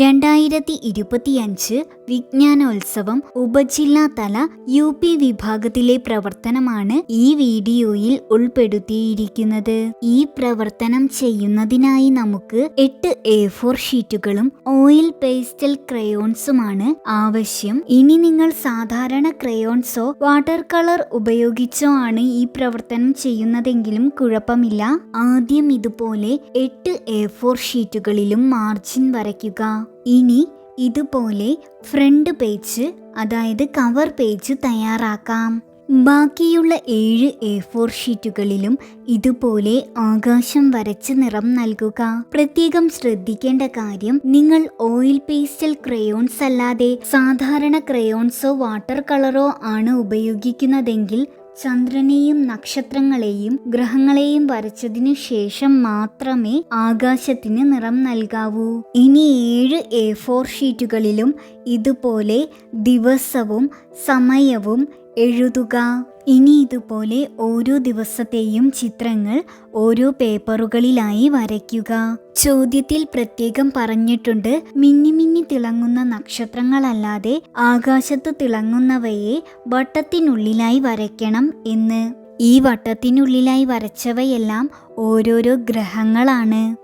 രണ്ടായിരത്തി ഇരുപത്തിയഞ്ച് വിജ്ഞാനോത്സവം ഉപജില്ലാതല U P വിഭാഗത്തിലെ പ്രവർത്തനമാണ് ഈ വീഡിയോയിൽ ഉൾപ്പെടുത്തിയിരിക്കുന്നത്. ഈ പ്രവർത്തനം ചെയ്യുന്നതിനായി നമുക്ക് എട്ട് എ ഫോർ ഷീറ്റുകളും ഓയിൽ പേസ്റ്റൽ ക്രയോൺസുമാണ് ആവശ്യം. ഇനി നിങ്ങൾ സാധാരണ ക്രയോൺസോ വാട്ടർ കളർ ഉപയോഗിച്ചോ ആണ് ഈ പ്രവർത്തനം ചെയ്യുന്നതെങ്കിലും കുഴപ്പമില്ല. ആദ്യം ഇതുപോലെ എട്ട് എ ഫോർ ഷീറ്റുകളിലും മാർജിൻ വരയ്ക്കുക. ഇനി ഇതുപോലെ ഫ്രണ്ട് പേജ് അതായത് കവർ പേജ് തയ്യാറാക്കാം. ബാക്കിയുള്ള ഏഴ് എ ഫോർ ഷീറ്റുകളിലും ഇതുപോലെ ആകാശം വരച്ച് നിറം നൽകുക. പ്രത്യേകം ശ്രദ്ധിക്കേണ്ട കാര്യം നിങ്ങൾ ഓയിൽ പേസ്റ്റൽ ക്രയോൺസ് അല്ലാതെ സാധാരണ ക്രയോൺസോ വാട്ടർ കളറോ ആണ് ഉപയോഗിക്കുന്നതെങ്കിൽ ചന്ദ്രനെയും നക്ഷത്രങ്ങളെയും ഗ്രഹങ്ങളെയും വരച്ചതിനു ശേഷം മാത്രമേ ആകാശത്തിന് നിറം നൽകാവൂ. ഇനി ഏഴ് എ ഫോർ ഷീറ്റുകളിലും ഇതുപോലെ ദിവസവും സമയവും എഴുതുക. ഇനി ഇതുപോലെ ഓരോ ദിവസത്തെയും ചിത്രങ്ങൾ ഓരോ പേപ്പറുകളിലായി വരയ്ക്കുക. ചോദ്യത്തിൽ പ്രത്യേകം പറഞ്ഞിട്ടുണ്ട് മിന്നി മിന്നി തിളങ്ങുന്ന നക്ഷത്രങ്ങളല്ലാതെ ആകാശത്ത് തിളങ്ങുന്നവയെ വട്ടത്തിനുള്ളിലായി വരയ്ക്കണം എന്ന്. ഈ വട്ടത്തിനുള്ളിലായി വരച്ചവയെല്ലാം ഓരോരോ ഗ്രഹങ്ങളാണ്.